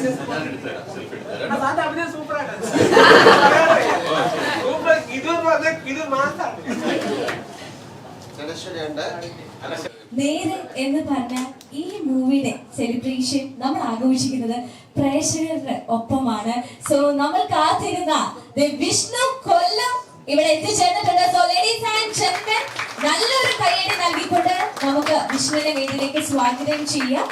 സാറിന്റെ അഭിനയം സൂപ്പറായിട്ടാണ് സൂപ്പർ ഇത് പറഞ്ഞ ഇത് മാത്രമാണ് ചലശ്വരയുണ്ട് നേര് എന്ന് പറഞ്ഞ ഈ മൂവിയുടെ സെലിബ്രേഷൻ നമ്മൾ ആഘോഷിക്കുന്നത് പ്രേക്ഷകരുടെ ഒപ്പമാണ്. സോ നമ്മൾ കാത്തിരുന്ന ദി വിഷ്ണു കൊല്ലം ഇവിടെ എത്തിച്ചേർന്നിട്ടുണ്ട്. സോ ലേഡീസ് ആൻഡ് ജെന്റൽമെൻ നല്ലൊരു കയ്യടി നൽകിക്കൊണ്ട് നമുക്ക് വിഷ്ണുവിനെ വേദിയിലേക്ക് സ്വാഗതം ചെയ്യാം.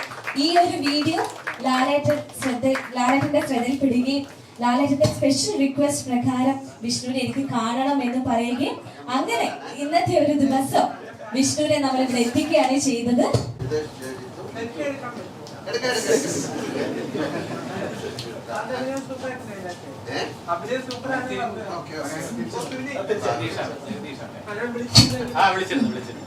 ഈ ഒരു വീഡിയോ ലാലേട്ടൻ ശ്രദ്ധ ലാലേട്ടന്റെ ശ്രദ്ധയിൽപ്പെടുകയും ലാലേട്ടന്റെ സ്പെഷ്യൽ റിക്വസ്റ്റ് പ്രകാരം വിഷ്ണുവിനെ എനിക്ക് കാണണം എന്ന് പറയുകയും അങ്ങനെ ഇന്നത്തെ ഒരു ദിവസം വിഷ്ണുവിനെ നമ്മൾ ഇവിടെ എത്തിക്കുകയാണ് ചെയ്തത്. വിളിച്ചിരുന്നു വിളിച്ചിരുന്നു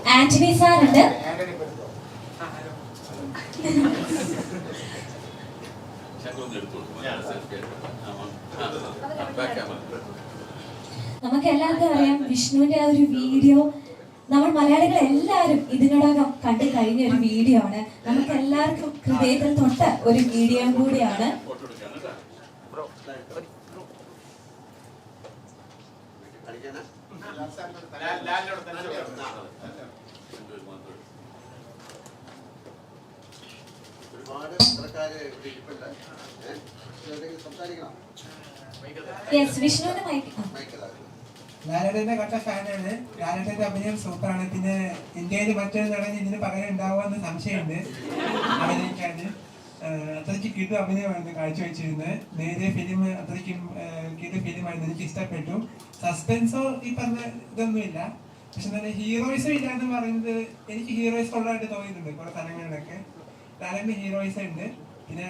ആ ഹലോ ശങ്കർ ഒന്ന് എടുത്തു കൊടുക്കും ഞാൻ സെൽഫി എടുക്കാം. സാർ ഉണ്ട് നമുക്ക് എല്ലാവർക്കും അറിയാം വിഷ്ണുവിന്റെ ആ ഒരു വീഡിയോ. നമ്മൾ മലയാളികൾ എല്ലാവരും ഇതിനോടകം കണ്ടു കഴിഞ്ഞ ഒരു വീഡിയോ ആണ്. നമുക്ക് എല്ലാവർക്കും ഹൃദയത്തിൽ തൊട്ട ഒരു വീഡിയോ കൂടിയാണ്? ലാലിനോട് തന്നെ ലാലേട്ടന്റെ കട്ട ഫാനാണ്. ലാലേട്ടന്റെ അഭിനയം സൂപ്പറാണ്. പിന്നെ ഇന്ത്യയിൽ മറ്റൊരു നടൻ ഇതിന് പകരം ഉണ്ടാവുമെന്ന് സംശയമുണ്ട്. അഭിനയിക്കാന്. അത്രയ്ക്ക് കിട്ടു അഭിനയമായിരുന്നു കാഴ്ചവെച്ചിരുന്നത്. നേരെ ഫിലിം അത്രയ്ക്കും കിട്ടു കിടു ഫിലിമായിരുന്നു എനിക്ക് ഇഷ്ടപ്പെട്ടു. സസ്പെൻസോ ഈ പറഞ്ഞ ഇതൊന്നുമില്ല. പക്ഷെ നല്ല ഹീറോയിസം ഇല്ല എന്ന് പറയുന്നത് എനിക്ക് ഹീറോയിസ് ഉള്ളതായിട്ട് തോന്നിയിട്ടുണ്ട്. കുറെ സ്ഥലങ്ങളിലൊക്കെ. ലാലേട്ടന് ഹീറോയിസ് ഉണ്ട്. പിന്നെ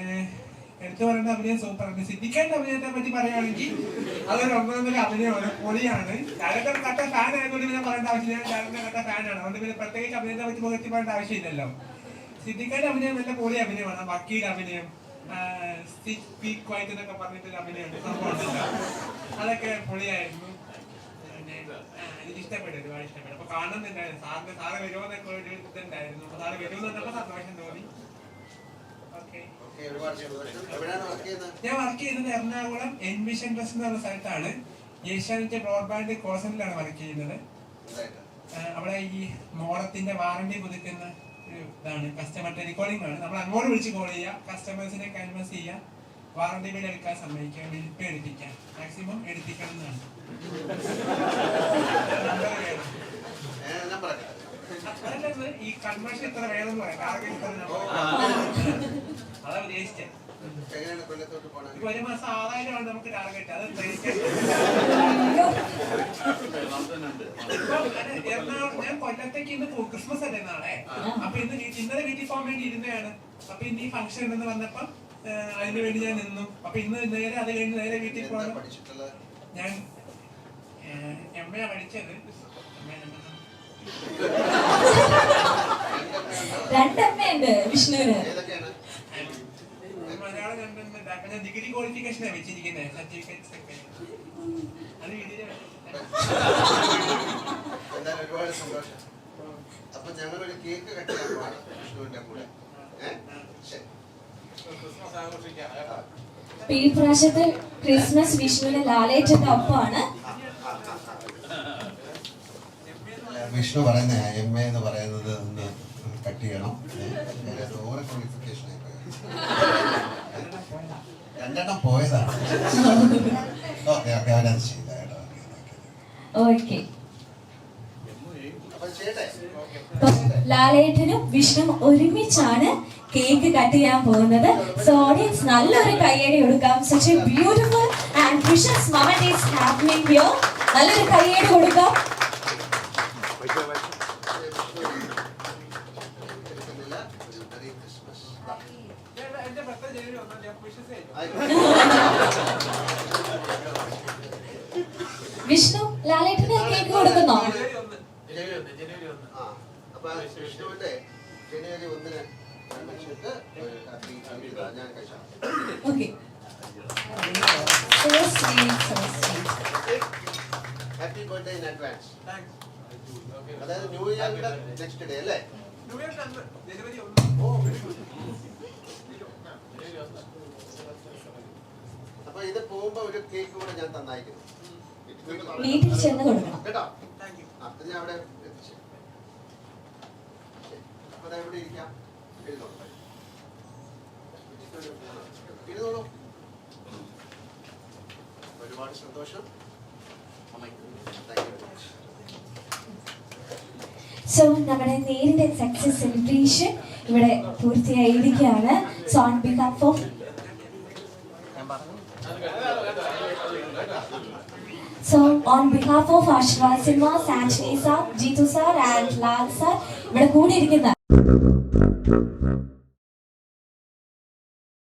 എടുത്തു പറയേണ്ട അഭിനയം സൂപ്പറാണ് സിദ്ധിക്കേണ്ട അഭിനയത്തെ പറ്റി പറയുകയാണെങ്കിൽ അതൊരു ഒന്നാമതൊരു അഭിനയമാണ് പൊളിയാണ്. ഡയറക്ടർ കട്ട ഫാൻ ആയതുകൊണ്ട് പിന്നെ പറയേണ്ട ആവശ്യമില്ല. ഡയറക്ടർ കട്ട ഫാനാണ് അതുകൊണ്ട് പിന്നെ പ്രത്യേകിച്ച് അഭിനയത്തെ പറ്റി മുഖത്തി പറയേണ്ട ആവശ്യമില്ലല്ലോ. സിദ്ധിക്കേണ്ട അഭിനയം നല്ല പൊളി അഭിനയമാണ് വക്കീൽ അഭിനയം ക്വൈറ്റ് എന്നൊക്കെ പറഞ്ഞിട്ടൊരു അഭിനയമുണ്ട്. അതൊക്കെ പൊളിയായിരുന്നു. എനിക്ക് ഇഷ്ടപ്പെട്ടു ഒരുപാട് ഇഷ്ടപ്പെട്ടു. അപ്പൊ കാണുന്നുണ്ടായിരുന്നു. സാറിന്റെ സാറ് വരുമോന്നൊക്കെ ഒരു ഇതുണ്ടായിരുന്നു സാറ് വരുമെന്നൊക്കെ സന്തോഷം തോന്നി ഓക്കെ ഓക്കേ, ഒരുപാട് സന്തോഷം. എവിടെയാണ് വർക്ക് ചെയ്യുന്നത് ഞാൻ വർക്ക് ചെയ്യുന്നത് എറണാകുളം എൻവിഷൻ ട്രസ്റ്റ് എന്ന് പറഞ്ഞ സ്ഥലത്താണ്. ഏഷ്യാനെറ്റ് ബ്രോഡ്ബാൻഡ് കോസനിലാണ് വർക്ക് ചെയ്യുന്നത്. അവിടെ ഈ മോഡത്തിന്റെ വാറണ്ടി പുതുക്കുന്ന ഒരു ഇതാണ്. കസ്റ്റമർ ടെലികോളിംഗ് ആണ്. നമ്മൾ അങ്ങോട്ട് വിളിച്ച് കോൾ ചെയ്യുക. കസ്റ്റമേഴ്സിനെ കൺവേഴ്സ് ചെയ്യുക. വാറണ്ടി ബിൽ എടുക്കാൻ സമ്മതിക്കുക. പേ എടുപ്പിക്കാം മാക്സിമം എടുപ്പിക്കണം എന്നാണ്. ഈ കൺവേർഷൻ ഇത്ര വേണം. അതാ ഉദ്ദേശിച്ചത് ഒരു മാസം ആറായിരം നമുക്ക് ടാർഗറ്റ് അത് എറണാകുളം ഞാൻ കൊല്ലത്തേക്ക് ഇന്ന് ക്രിസ്മസ് അല്ലേ നാളെ? അപ്പൊ ഇന്ന് ഇന്നലെ വീട്ടിൽ പോകാൻ വേണ്ടി ഇരുന്നതാണ്. അപ്പൊ ഇന്ന് ഈ ഫംഗ്ഷൻ ഉണ്ടെന്ന് വന്നപ്പം അതിനു വേണ്ടി ഞാൻ നിന്നു. അപ്പൊ ഇന്ന് നേരെ അത് കഴിഞ്ഞ് നേരെ വീട്ടിൽ പോകണം ഞാൻ എം എ പഠിച്ചത്. എം ആണ്. രണ്ടമ്മയുണ്ട് വിഷ്ണുവിന്. ഡിഗ്രി ക്വാളിഫിക്കേഷൻ വെച്ചിരിക്കുന്നത് സർട്ടിഫിക്കറ്റ്സ് ഒക്കെ. അത് വീട്ടിൽ എന്തായാലും ഒരുപാട് സന്തോഷം. അപ്പൊ ഞങ്ങളൊരു കേക്ക് കട്ട് ചെയ്യാൻ പോവാണ് വിഷ്ണുവിന്റെ കൂടെ. ഈ പ്രാവശ്യത്തെ ക്രിസ്മസ് വിഷ്ണുവിന് ലാലേറ്റന്റെ ഒപ്പമാണ്. വിഷ്ണു പറയുന്ന എം എ എന്ന് പറയുന്നത് കട്ട് ചെയ്യണം ഓരോ ക്വാളിഫിക്കേഷൻ രണ്ടെണ്ണം പോയതാണ്. ഓക്കെ ഓക്കെ അവരത് ചെയ്ത കേട്ടോ. ഓക്കെ ലാലേട്ടനും വിഷ്ണു ഒരുമിച്ചാണ് കേക്ക് കട്ട് ചെയ്യാൻ പോകുന്നത്. സോ ഓഡിയൻസ് നല്ലൊരു കയ്യടി കൊടുക്കാം. Such a beautiful and wishes moment is happening here നല്ലൊരു കയ്യടി കൊടുക്കാം എന്റെ ഭർത്താവ് ജനുവരി ഒന്നാം തീയതി വിശ്വസിച്ചു ആയിക്കോട്ടെ. വിഷ്ണു ലാലേട്ടന് കേക്ക് കൊടുക്കുന്നോ ജനുവരി ഒന്ന് ജനുവരി ഒന്ന് ജനുവരി ഒന്ന് ആ, അപ്പൊ വിഷ്ണുവിന്റെ ജനുവരി ഒന്നിന് ജന്മദിനത്തിലേക്ക് ഒരു happy birthday ഞാൻ കഴിച്ചാം ഓക്കെ സോ ലാലേട്ടന് കേക്ക് കൊടുക്കുന്നോ? ഹാപ്പി ബർത്ത്ഡേ അതായത് ന്യൂ ന്യൂ ഇയർ ജനുവരി ഓ വെരി ഗുഡ് അപ്പൊ ഇത് പോകുമ്പോ ഒരു കേക്ക് കൂടെ ഞാൻ തന്നയക്കുന്നു വീട്ടിൽ ചെന്ന് കൊടുക്കണം. ഒരുപാട് സന്തോഷം. സോ നമ്മുടെ നേരിന്റെ സക്സസ് സെലിബ്രേഷൻ ഇവിടെ പൂർത്തിയായിരിക്കുകയാണ്. So on behalf of so on behalf of Aashirvad cinema Antony sir Jeethu sir and Lal sir ഇവിടെ കൂടിയിരിക്കുന്ന